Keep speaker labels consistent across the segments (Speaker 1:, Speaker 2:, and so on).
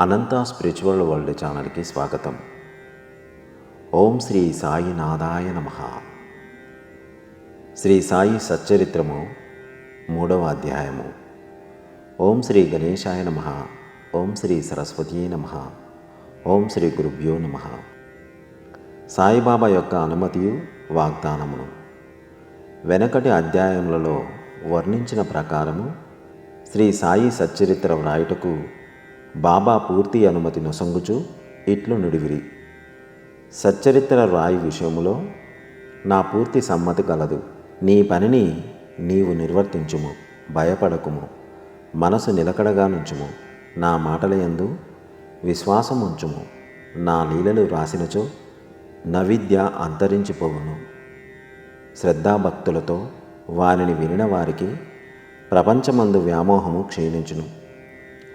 Speaker 1: అనంత spiritual world ఛానల్కి స్వాగతం. ఓం శ్రీ సాయి నాదాయ నమ. శ్రీ సాయి సచ్చరిత్రము మూడవ అధ్యాయము. ఓం శ్రీ గణేశాయ నమ. ఓం శ్రీ సరస్వతీ నమ. ఓం శ్రీ గురుభ్యో నమ. సాయిబాబా యొక్క అనుమతియు వాగ్దానమును. వెనకటి అధ్యాయములలో వర్ణించిన ప్రకారము శ్రీ సాయి సచ్చరిత్ర వ్రాయుటకు బాబా పూర్తి అనుమతి నొసంగుచు ఇట్లు నుడివిరి. సచ్చరిత్ర రాయి విషయములో నా పూర్తి సమ్మతి కలదు. నీ పనిని నీవు నిర్వర్తించుము భయపడకుము మనసు నిలకడగా నుంచుము. నా మాటలయందు విశ్వాసం ఉంచుము నా లీలలు రాసినచో నవిద్య అంతరించిపోవును. శ్రద్ధాభక్తులతో వారిని వినిన వారికి ప్రపంచమందు వ్యామోహము క్షీణించును.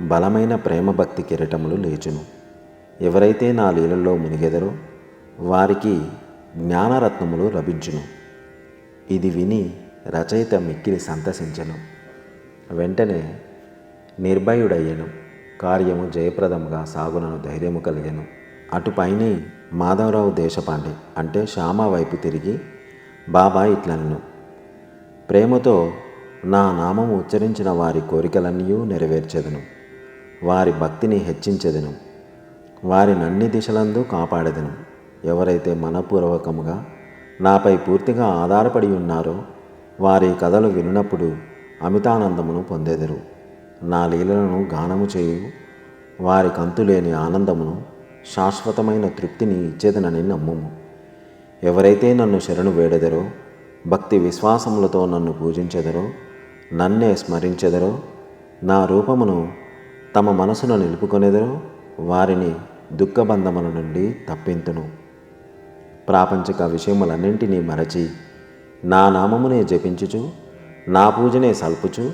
Speaker 1: బలమైన ప్రేమభక్తి కిరటములు లేచును. ఎవరైతే నా లీలల్లో మునిగెదరో వారికి జ్ఞానరత్నములు లభించును. ఇది విని రచయిత మిక్కిలి సంతసించను. వెంటనే నిర్భయుడయ్యను. కార్యము జయప్రదముగా సాగునను ధైర్యము కలిగెను. అటుపైని మాధవరావు దేశపాండే అంటే శ్యామ వైపు తిరిగి బాబా ఇట్లను ప్రేమతో నా నామము ఉచ్చరించిన వారి కోరికలన్నీ నెరవేర్చెదను. వారి భక్తిని హెచ్చించెదను. వారిని అన్ని దిశలందు కాపాడెదను. ఎవరైతే మనపూర్వకముగా నాపై పూర్తిగా ఆధారపడి ఉన్నారో వారి కథలు వినినప్పుడు అమితానందమును పొందెదరు. నా లీలలను గానము చేయు వారి కంతులేని ఆనందమును శాశ్వతమైన తృప్తిని ఇచ్చేదనని నమ్ముము. ఎవరైతే నన్ను శరణు వేడెదరో భక్తి విశ్వాసములతో నన్ను పూజించెదరో నన్నే స్మరించెదరో నా రూపమును తమ మనసును నిలుపుకొనెదరో వారిని దుఃఖబంధముల నుండి తప్పింతును. ప్రాపంచిక విషయములన్నింటినీ మరచి నా నామమునే జపించుచు నా పూజనే సల్పుచు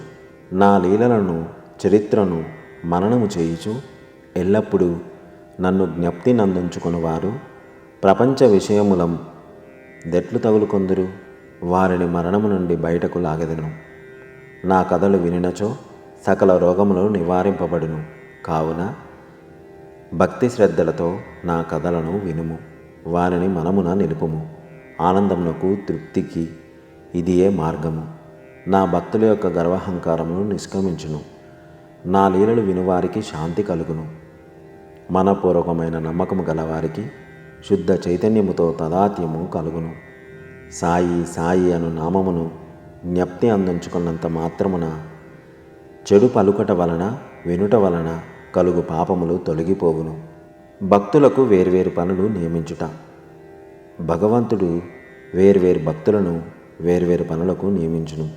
Speaker 1: నా లీలలను చరిత్రను మననము చేయుచు ఎల్లప్పుడూ నన్ను జ్ఞప్తి నందించుకునివారు ప్రపంచ విషయములం దెట్లు తగులుకొందురు వారిని మరణము నుండి బయటకు లాగెదను. నా కథలు వినినచో సకల రోగములు నివారింపబడును. కావున భక్తి శ్రద్ధలతో నా కథలను వినుము. వారిని మనమున నిలుపుము. ఆనందమునకు తృప్తికి ఇదియే మార్గము. నా భక్తుల యొక్క గర్వహంకారమును నిష్క్రమించును. నా లీలలు వినువారికి శాంతి కలుగును. మనపూర్వకమైన నమ్మకము గలవారికి శుద్ధ చైతన్యముతో తదాత్యము కలుగును. సాయి సాయి అను నామమును జ్ఞప్తి అందించుకున్నంత మాత్రమున చెడు పలుకట వలన వినుట వలన కలుగు పాపములు తొలగిపోవును. భక్తులకు వేర్వేరు పనులు నియమించుట. భగవంతుడు వేర్వేరు భక్తులను వేర్వేరు పనులకు నియమించును.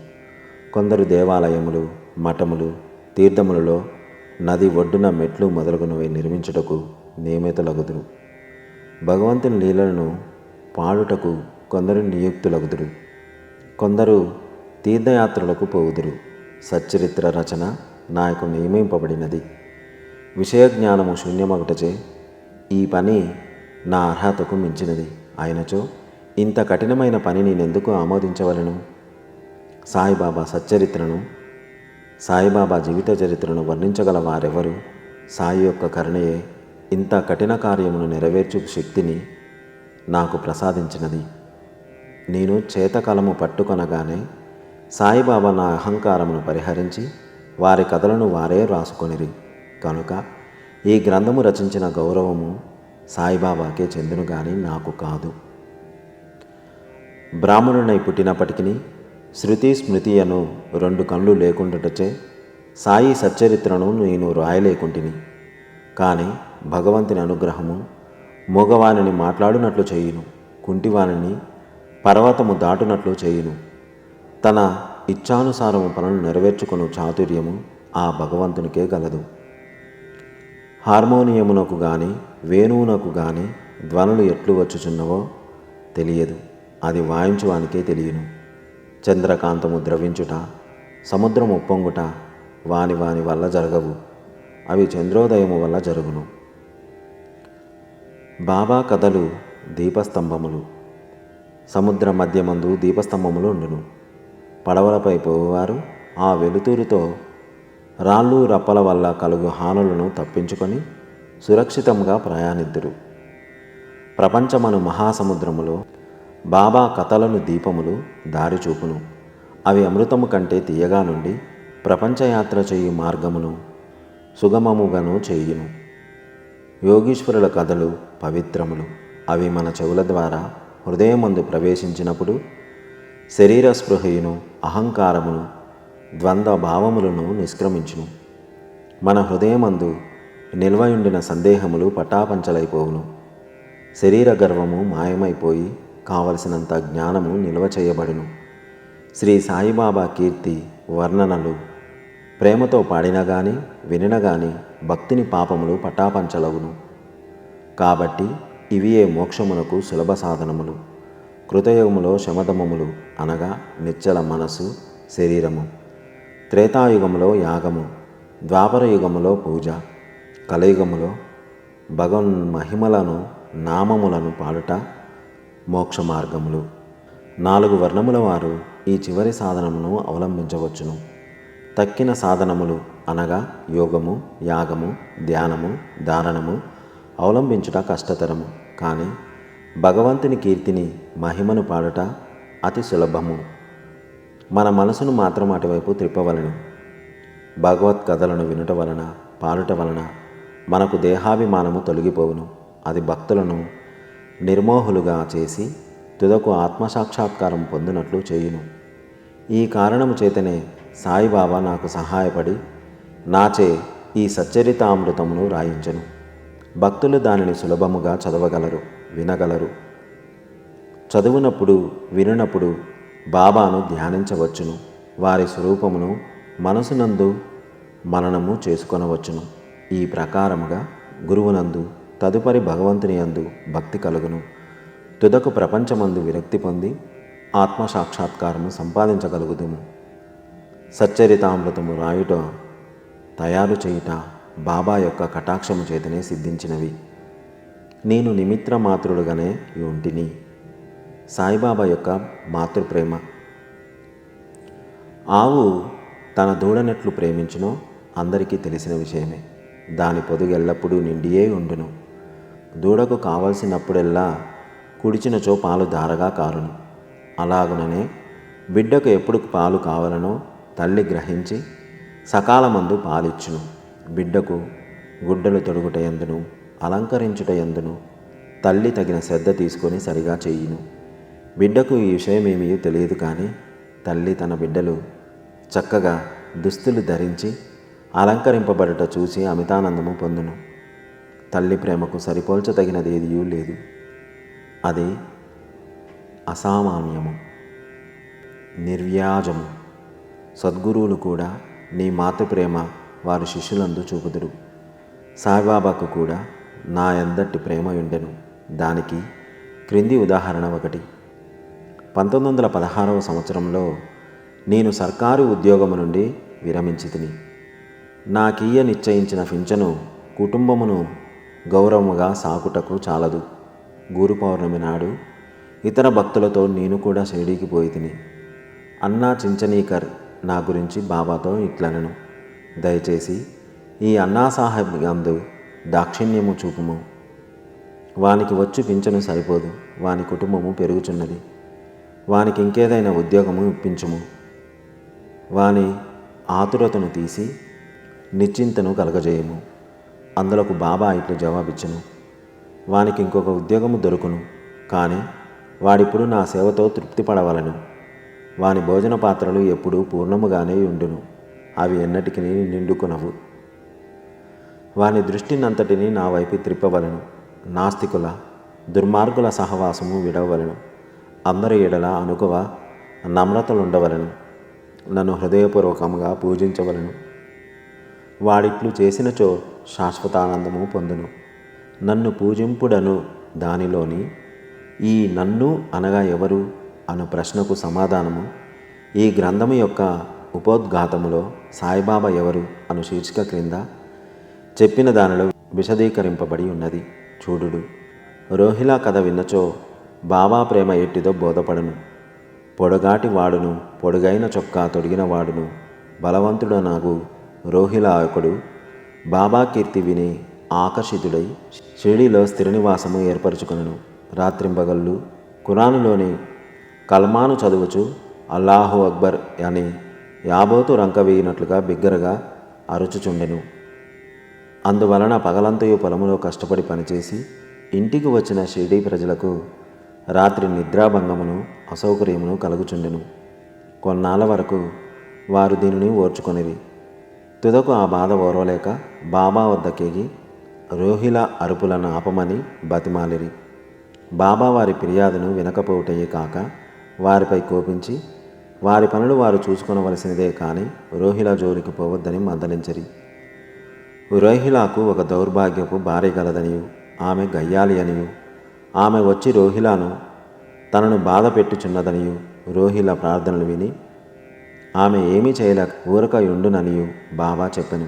Speaker 1: కొందరు దేవాలయములు మఠములు తీర్థములలో నది ఒడ్డున మెట్లు మొదలగునవి నిర్మించుటకు నియమితులగుదురు. భగవంతుని లీలలను పాడుటకు కొందరు నియుక్తులగుదురు. కొందరు తీర్థయాత్రలకు పోవుదురు. సచ్చరిత్ర రచన నాకు నియమింపబడినది. విషయ జ్ఞానము శూన్యమగుటచే ఈ పని నా అర్హతకు మించినది. ఆయనచో ఇంత కఠినమైన పని నేనెందుకు ఆమోదించవలను? సాయిబాబా సచ్చరిత్రను సాయిబాబా జీవిత చరిత్రను వర్ణించగల వారెవరు? సాయి యొక్క కరుణయే ఇంత కఠిన కార్యమును నెరవేర్చు శక్తిని నాకు ప్రసాదించినది. నేను చేతకలము పట్టుకొనగానే సాయిబాబా నా అహంకారమును పరిహరించి వారి కథలను వారే రాసుకొనిరి. కనుక ఈ గ్రంథము రచించిన గౌరవము సాయిబాబాకే చెందును కానీ నాకు కాదు. బ్రాహ్మణునై పుట్టినప్పటికీ శృతి స్మృతి అను రెండు కళ్ళు లేకుండాటచే సాయి సచ్చరిత్రను నేను రాయలేకుంటిని. కానీ భగవంతుని అనుగ్రహము మగవానిని మాట్లాడునట్లు చేయును కుంటివానిని పర్వతము దాటునట్లు చేయును. తన ఇచ్ఛానుసారము పనులు నెరవేర్చుకుని చాతుర్యము ఆ భగవంతునికే గలదు. హార్మోనియమునకు గాని వేణువునకు గాని ధ్వనులు ఎట్లు వచ్చుచున్నవో తెలియదు. అది వాయించువానికే తెలియను. చంద్రకాంతము ద్రవించుట సముద్రము ఉప్పొంగుట వాని వాని వల్ల జరగవు. అవి చంద్రోదయము వల్ల జరుగును. బాబా కథలు దీపస్తంభములు. సముద్ర మధ్యమందు దీపస్తంభములు ఉండును. పడవలపై పోవారు ఆ వెలుతురుతో రాళ్ళు రప్పల వల్ల కలుగు హానులను తప్పించుకొని సురక్షితంగా ప్రయాణిద్దురు. ప్రపంచమను మహాసముద్రములో బాబా కథలను దీపములు దారి చూపును అవి అమృతము కంటే తీయగా నుండి ప్రపంచయాత్ర చేయు మార్గమును సుగమముగాను చేయును. యోగీశ్వరుల కథలు పవిత్రములు. అవి మన చెవుల ద్వారా హృదయమందు ప్రవేశించినప్పుడు శరీర స్పృహయును అహంకారమును ద్వంద్వ భావములను నిష్క్రమించును. మన హృదయమందు నిల్వయుండిన సందేహములు పటాపంచలైపోవును. శరీర గర్వము మాయమైపోయి కావలసినంత జ్ఞానము నిల్వ చేయబడును శ్రీ సాయిబాబా కీర్తి వర్ణనలు. ప్రేమతో పాడిన గాని వినిన గాని భక్తిని పాపములు పటాపంచలవును కాబట్టి ఇవియే మోక్షమునకు సులభ సాధనములు. కృతయుగములో శమధమములు అనగా నిచ్చల మనసు శరీరము. త్రేతాయుగములో యాగము ద్వాపర యుగములో పూజ. కలియుగములో భగవన్ మహిమలను నామములను పాడుట మోక్ష మార్గములు నాలుగు వర్ణముల వారు ఈ చివరి సాధనమును అవలంబించవచ్చును. తక్కిన సాధనములు అనగా యోగము యాగము ధ్యానము ధారణము అవలంబించుట కష్టతరము. కానీ భగవంతుని కీర్తిని మహిమను పాడుట అతి సులభము. మన మనసును మాత్రం అటువైపు త్రిప్పవలను. భగవత్ కథలను వినుట వలన పాడుట వలన మనకు దేహాభిమానము తొలగిపోవును. అది భక్తులను నిర్మోహులుగా చేసి తుదకు ఆత్మసాక్షాత్కారం పొందినట్లు చేయును. ఈ కారణము చేతనే సాయిబాబా నాకు సహాయపడి నాచే ఈ సచ్చరితామృతమును రాయించను. భక్తులు దానిని సులభముగా చదవగలరు. వినగలరు. చదువునప్పుడు వినునప్పుడు బాబాను ధ్యానించవచ్చును. వారి స్వరూపమును మనసునందు మననము చేసుకొనవచ్చును. ఈ ప్రకారముగా గురువునందు తదుపరి భగవంతుని యందు భక్తి కలుగును. తుదకు ప్రపంచమందు విరక్తి పొంది ఆత్మసాక్షాత్కారము సంపాదించగలుగుదుము. సచ్చరితామృతము రాయుట తయారు చేయుట బాబా యొక్క కటాక్షము చేతనే సిద్ధించినవి. నేను నిమిత్ర మాతృడుగానే ఉంటిని. సాయిబాబా యొక్క మాతృప్రేమ. ఆవు తన దూడనెట్లు ప్రేమించునో అందరికీ తెలిసిన విషయమే. దాని పొదుగు ఎల్లప్పుడూ నిండియే ఉండును. దూడకు కావలసినప్పుడెల్లా కుడిచినచో పాలు ధారగా కారును. అలాగుననే బిడ్డకు ఎప్పుడు పాలు కావాలనో తల్లి గ్రహించి సకాలమందు పాలిచ్చును. బిడ్డకు గుడ్డలు తొడుగుటయందును. అలంకరించుట ఎందును? తల్లి తగిన శ్రద్ధ తీసుకొని సరిగా చేయును. బిడ్డకు ఈ విషయమేమీ తెలియదు కానీ తల్లి తన బిడ్డలు చక్కగా దుస్తులు ధరించి అలంకరింపబడట చూసి అమితానందము పొందును. తల్లి ప్రేమకు సరిపోల్చదగినది ఏదియూ లేదు. అది అసామాన్యము నిర్వ్యాజము. సద్గురువులు కూడా నీ మాతృప్రేమ వారి శిష్యులందు చూపుదురు. సాయిబాబాకు కూడా నా ఎందటి ప్రేమ ఉండెను దానికి క్రింది ఉదాహరణ ఒకటి. పంతొమ్మిది వందల పదహారవ సంవత్సరంలో నేను సర్కారు ఉద్యోగము నుండి విరమించి తిని నాకీయ నిశ్చయించిన పింఛను కుటుంబమును గౌరవముగా సాకుటకు చాలదు. గురు పౌర్ణమి నాడు ఇతర భక్తులతో నేను కూడా షిరిడీకి పోయి తిని అన్నా చించనీకర్ నా గురించి బాబాతో ఇట్లనను. దయచేసి ఈ అన్నా సాహెబ్ దాక్షిణ్యము చూపుము. వానికి వచ్చి పింఛను సరిపోదు వాని కుటుంబము పెరుగుచున్నది. వానికి ఇంకేదైనా ఉద్యోగము ఇప్పించుము. వాని ఆతురతను తీసి నిశ్చింతను కలగజేయము. అందులోకి బాబా ఇట్లు జవాబిచ్చును. వానికి ఇంకొక ఉద్యోగము దొరుకును కానీ వాడిప్పుడు నా సేవతో తృప్తి పడవలను వాని భోజన పాత్రలు ఎప్పుడూ పూర్ణముగానే ఉండును. అవి ఎన్నటికి నిండుకునవు. వారి దృష్టినంతటిని నా వైపు త్రిప్పవలను. నాస్తికుల దుర్మార్గుల సహవాసము విడవలను అందరి ఎడల అనుకువ నమ్రతలుండవలను. నన్ను హృదయపూర్వకంగా పూజించవలను. వాడిట్లు చేసినచో శాశ్వతానందము పొందును. నన్ను పూజింపుడను దానిలోని ఈ నన్ను అనగా ఎవరు అను ప్రశ్నకు సమాధానము ఈ గ్రంథము యొక్క ఉపోద్ఘాతములో సాయిబాబా ఎవరు అను శీర్షిక క్రింద చెప్పిన దానిలో విశదీకరింపబడి ఉన్నది. చూడుడు రోహిలా కథ విన్నచో బాబా ప్రేమ ఎట్టిదో బోధపడను. పొడగాటి వాడును పొడుగైన చొక్కా తొడిగిన వాడును. బలవంతుడ నాకు రోహిలా ఒకడు. బాబా కీర్తి విని ఆకర్షితుడై షిరిడీలో స్థిర నివాసము ఏర్పరచుకొనెను. రాత్రింబగళ్ళు ఖురానులోని కల్మాను చదువుచు అల్లాహు అక్బర్ అని యాబోతు రంక వేయినట్లుగా బిగ్గరగా అరుచుచుండెను. అందువలన పగలంతయు పొలములో కష్టపడి పనిచేసి ఇంటికి వచ్చిన షిరిడీ ప్రజలకు రాత్రి నిద్రాభంగమును అసౌకర్యమును కలుగుచుండెను. కొన్నాళ్ళ వరకు వారు దీనిని ఓర్చుకొనిరి. తుదకు ఆ బాధ ఓర్వలేక బాబా వద్దకేగి రోహిల అరుపులను ఆపమని బతిమాలిరి. బాబా వారి ఫిర్యాదును వినకపోవటయే కాక వారిపై కోపించి వారి పనులు వారు చూసుకొనవలసినదే కానీ రోహిల జోలికి పోవద్దని మందలించరి. రోహిలాకు ఒక దౌర్భాగ్యపు భార్య కలదనియు ఆమె గయ్యాలి అనియు ఆమె వచ్చి రోహిలాను తనను బాధ పెట్టుచున్నదనియు రోహిల ప్రార్థనలు విని ఆమె ఏమీ చేయలేక ఊరక ఉండుననియు బాబా చెప్పను.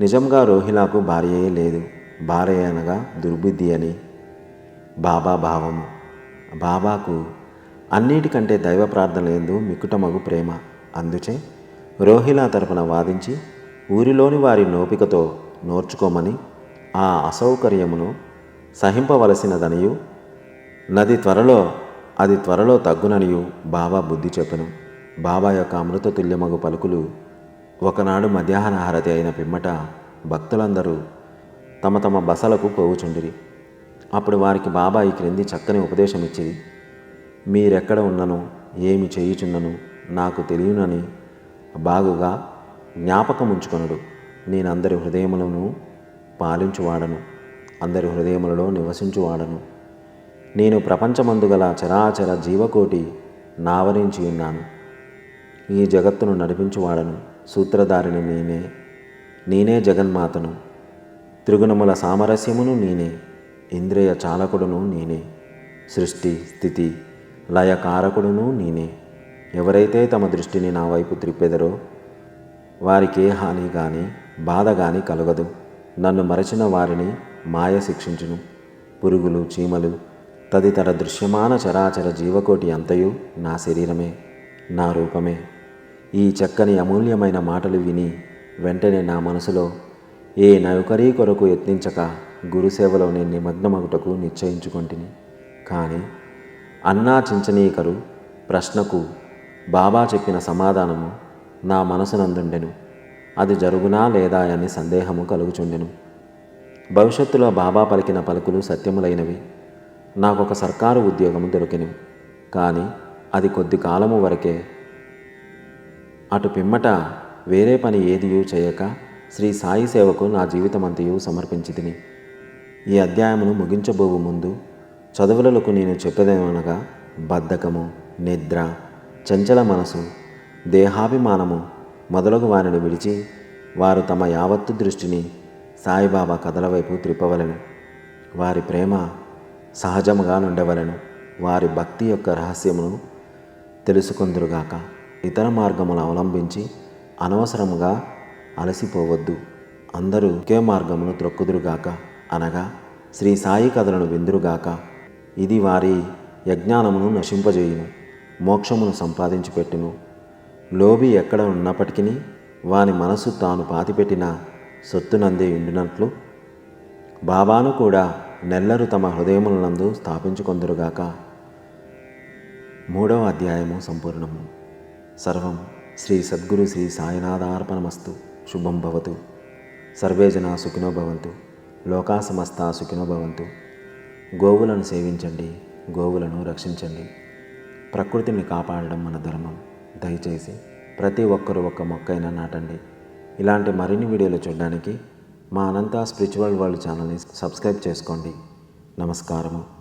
Speaker 1: నిజంగా రోహిలాకు భార్యయే లేదు భార్య అనగా దుర్బుద్ధి అని బాబా భావము. బాబాకు అన్నిటికంటే దైవ ప్రార్థన లేదు మిక్కుటమగు ప్రేమ. అందుచే రోహిలా తరపున వాదించి ఊరిలోని వారి నోపికతో నోర్చుకోమని ఆ అసౌకర్యమును సహింపవలసినదనియు నది త్వరలో అది త్వరలో తగ్గుననియు బాబా బుద్ధి చెప్పెను. బాబా యొక్క అమృత తుల్యమగు పలుకులు ఒకనాడు మధ్యాహ్న హారతి అయిన పిమ్మట భక్తులందరూ తమ తమ బసలకు పోవుచుండిరి. అప్పుడు వారికి బాబా ఈ క్రింది చక్కని ఉపదేశం ఇచ్చింది మీరెక్కడ ఉన్నను? ఏమి చేయుచున్నను? నాకు తెలియనని బాగుగా జ్ఞాపకం ఉంచుకొనుడు నేను అందరి హృదయములను పాలించువాడను అందరి హృదయములలో నివసించువాడను. నేను ప్రపంచమందు గల చరాచర జీవకోటి నావరించి ఉన్నాను. ఈ జగత్తును నడిపించువాడను సూత్రధారిని నేనే. నేనే జగన్మాతను. త్రిగుణముల సామరస్యమును నేనే. ఇంద్రియ చాలకుడును నేనే. సృష్టి స్థితి లయకారకుడును నేనే. ఎవరైతే తమ దృష్టిని నా వైపు త్రిప్పెదరో వారికి ఏ హాని కానీ బాధ కానీ కలగదు. నన్ను మరచిన వారిని మాయ శిక్షించును. పురుగులు చీమలు తదితర దృశ్యమాన చరాచర జీవకోటి అంతయు నా శరీరమే నా రూపమే. ఈ చక్కని అమూల్యమైన మాటలు విని వెంటనే నా మనసులో ఏ నౌకరీ కొరకు యత్నించక గురుసేవలో నేను నిమగ్నమగుటకు నిశ్చయించుకొంటిని. కానీ అన్నా చించనీకరు ప్రశ్నకు బాబా చెప్పిన సమాధానము నా మనసునందుండెను. అది జరుగునా లేదా అని సందేహము కలుగుచుండెను. భవిష్యత్తులో బాబా పలికిన పలుకులు సత్యములైనవి. నాకొక సర్కారు ఉద్యోగము దొరికెను. కానీ అది కొద్ది కాలము వరకే. అటు పిమ్మట వేరే పని ఏదియూ చేయక శ్రీ సాయి సేవకు నా జీవితమంతయు సమర్పించి తిని ఈ అధ్యాయమును ముగించబోవు ముందు చదువులకు నేను చెప్పేదేమనగా బద్ధకము నిద్ర చంచల మనసు దేహాభిమానము మొదలగు వారిని విడిచి వారు తమ యావత్తు దృష్టిని సాయిబాబా కథల వైపు త్రిప్పవలెను. వారి ప్రేమ సహజముగా నుండవలను. వారి భక్తి యొక్క రహస్యమును తెలుసుకుందురుగాక. ఇతర మార్గములు అవలంబించి అనవసరముగా అలసిపోవద్దు. అందరూ ఒకే మార్గమును త్రొక్కుదురుగాక. అనగా శ్రీ సాయి కథలను విందురుగాక. ఇది వారి యజ్ఞానమును నశింపజేయును. మోక్షమును సంపాదించి పెట్టును లోబి ఎక్కడ ఉన్నప్పటికీ వాని మనసు తాను పాతిపెట్టిన సొత్తునందే ఉండినట్లు. బాబాను కూడా నెల్లరు తమ హృదయములందు స్థాపించుకొందురుగాక. మూడవ అధ్యాయము సంపూర్ణము. సర్వం శ్రీ సద్గురు శ్రీ సాయినాథార్పణమస్తు. శుభం భవతు. సర్వే జనా సుఖినో భవంతు. లోకా సమస్త సుఖినో భవంతు. గోవులను సేవించండి గోవులను రక్షించండి. ప్రకృతిని కాపాడడం మన ధర్మం. దయచేసి ప్రతి ఒక్కరూ ఒక్క మొక్కైనా నాటండి. ఇలాంటి మరిన్ని వీడియోలు చూడడానికి మా అనంత స్పిరిచువల్ వరల్డ్ ఛానల్ని సబ్స్క్రైబ్ చేసుకోండి. నమస్కారము.